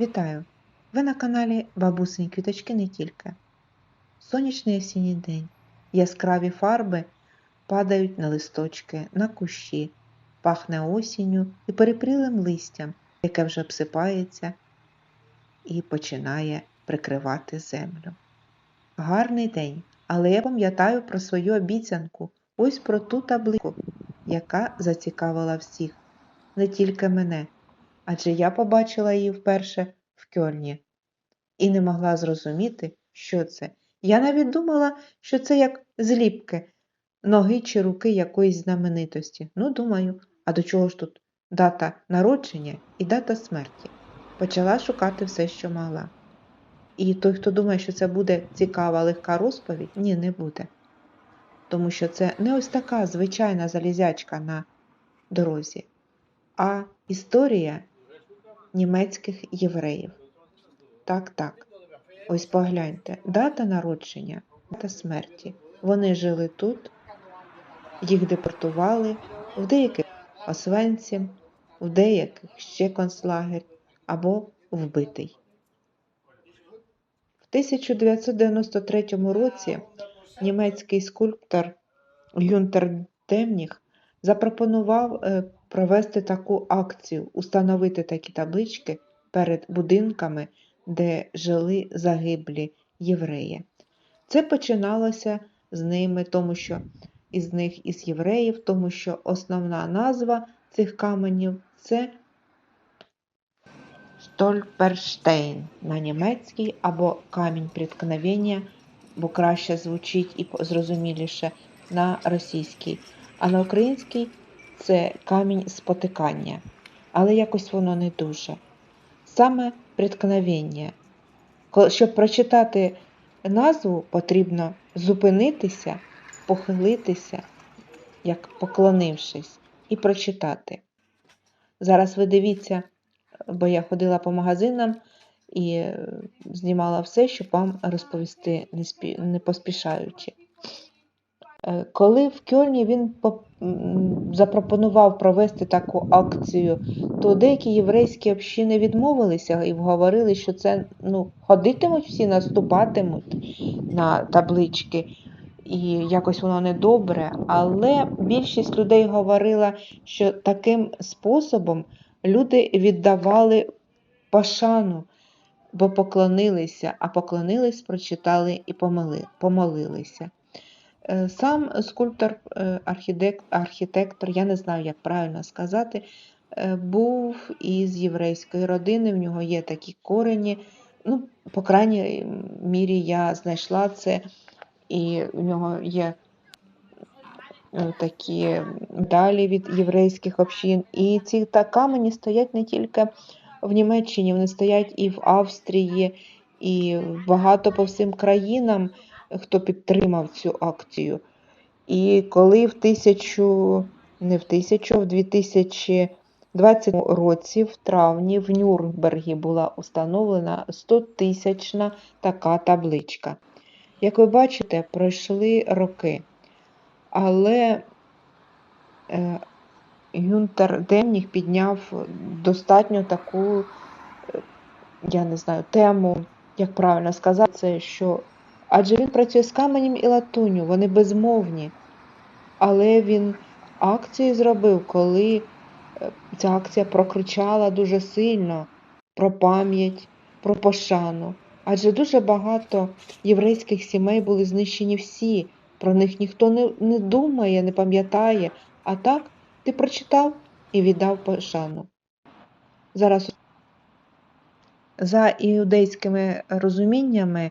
Вітаю! Ви на каналі Бабусині Квіточки не тільки. Сонячний осінній день. Яскраві фарби падають на листочки, на кущі, пахне осінню і перепрілим листям, яке вже обсипається і починає прикривати землю. Гарний день, але я пам'ятаю про свою обіцянку, ось про ту табличку, яка зацікавила всіх, не тільки мене адже я побачила її вперше в Кьольні і не могла зрозуміти, що це. Я навіть думала, що це як зліпки ноги чи руки якоїсь знаменитості. Ну, думаю, а до чого ж тут дата народження і дата смерті? Почала шукати все, що могла. І той, хто думає, що це буде цікава легка розповідь, ні, не буде. Тому що це не ось така звичайна залізячка на дорозі, а історія німецьких євреїв. Так, так. Ось погляньте, дата народження, дата смерті. Вони жили тут, їх депортували, в деяких Освенцім, в деяких ще концлагер або вбитий. В 1993 році німецький скульптор Гюнтер Демніх запропонував е, провести таку акцію, установити такі таблички перед будинками, де жили загиблі євреї. Це починалося з ними, тому що із них із євреїв, тому що основна назва цих каменів це Стольперштейн на німецький або камінь преткновення, бо краще звучить і зрозуміліше на російський, а на український це камінь спотикання, але якось воно не дуже. Саме преткновення. Щоб прочитати назву, потрібно зупинитися, похилитися, як поклонившись, і прочитати. Зараз ви дивіться, бо я ходила по магазинам і е, знімала все, щоб вам розповісти, не поспішаючи. Е, коли в Кьольні він запропонував провести таку акцію, то деякі єврейські общини відмовилися і говорили, що це ну, ходитимуть всі, наступатимуть на таблички, і якось воно недобре. Але більшість людей говорила, що таким способом люди віддавали пошану, бо поклонилися, а поклонились, прочитали і помолилися. Е, сам скульптор, е, архітектор, я не знаю, як правильно сказати, е, був із єврейської родини, в нього є такі корені. Ну, По крайній мірі, я знайшла це, і в нього є такі далі від єврейських общин. І ці та камені стоять не тільки в Німеччині, вони стоять і в Австрії, і багато по всім країнам хто підтримав цю акцію. І коли в тисячу, не в тисячу, в 2020 році, в травні, в Нюрнбергі була установлена 100-тисячна така табличка. Як ви бачите, пройшли роки. Але е, Юнтер Демніх підняв достатньо таку, е, я не знаю, тему, як правильно сказати, це, що Адже він працює з каменем і латуню, вони безмовні. Але він акцію зробив, коли е, ця акція прокричала дуже сильно про пам'ять, про пошану. Адже дуже багато єврейських сімей були знищені всі, про них ніхто не, не думає, не пам'ятає. А так ти прочитав і віддав пошану. Зараз за іудейськими розуміннями.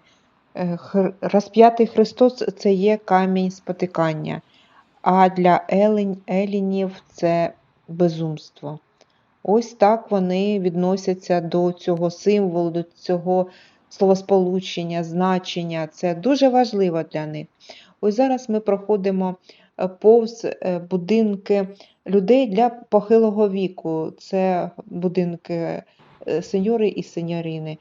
Е, розп'ятий Христос це є камінь спотикання, а для елень, елінів це безумство. Ось так вони відносяться до цього символу, до цього словосполучення, значення. Це дуже важливо для них. Ось зараз ми проходимо е, повз е, будинки людей для похилого віку. Це будинки сеньори і сеньорини.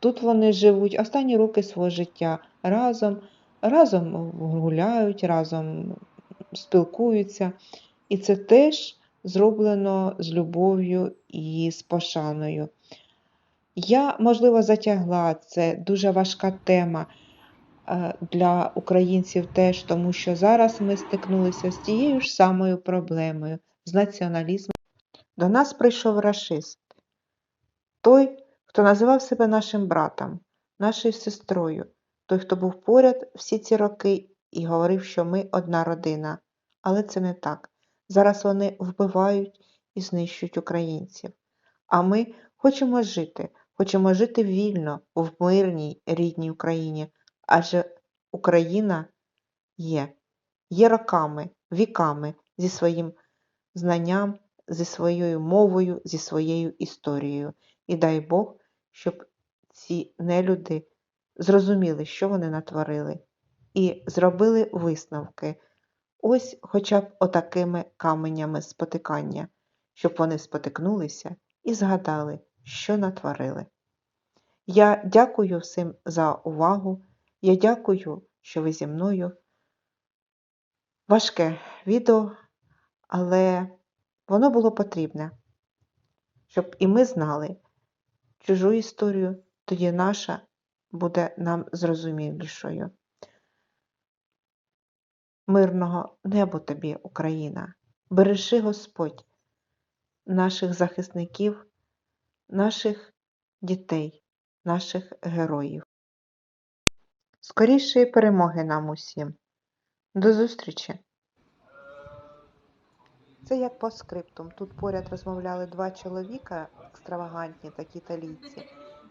Тут вони живуть останні роки свого життя разом, разом гуляють, разом спілкуються. І це теж зроблено з любов'ю і з пошаною. Я, можливо, затягла, це дуже важка тема е, для українців теж, тому що зараз ми стикнулися з тією ж самою проблемою, з націоналізмом. До нас прийшов рашист, той, хто називав себе нашим братом, нашою сестрою, той, хто був поряд всі ці роки і говорив, що ми одна родина. Але це не так. Зараз вони вбивають і знищують українців. А ми хочемо жити, хочемо жити вільно в мирній рідній Україні, адже Україна є, є роками, віками зі своїм знанням, зі своєю мовою, зі своєю історією. І дай Бог, щоб ці нелюди зрозуміли, що вони натворили, і зробили висновки. Ось хоча б отакими каменями спотикання, щоб вони спотикнулися і згадали, що натворили. Я дякую всім за увагу. Я дякую, що ви зі мною. Важке відео, але воно було потрібне, щоб і ми знали чужу історію, тоді наша буде нам зрозумілішою. Мирного небу тобі, Україна! Бережи Господь наших захисників, наших дітей, наших героїв. Скорішої перемоги нам усім. До зустрічі! Це як по скриптум. Тут поряд розмовляли два чоловіка, екстравагантні такі італійці.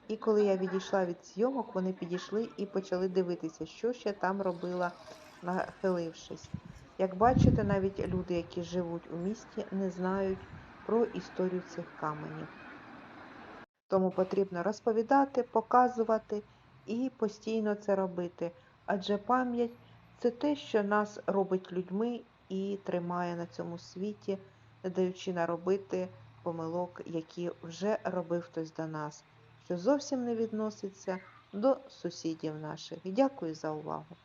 І коли я відійшла від зйомок, вони підійшли і почали дивитися, що ще там робила, нахилившись. Як бачите, навіть люди, які живуть у місті, не знають про історію цих каменів. Тому потрібно розповідати, показувати і постійно це робити. Адже пам'ять це те, що нас робить людьми і тримає на цьому світі, не даючи наробити помилок, які вже робив хтось до нас, що зовсім не відноситься до сусідів наших. Дякую за увагу!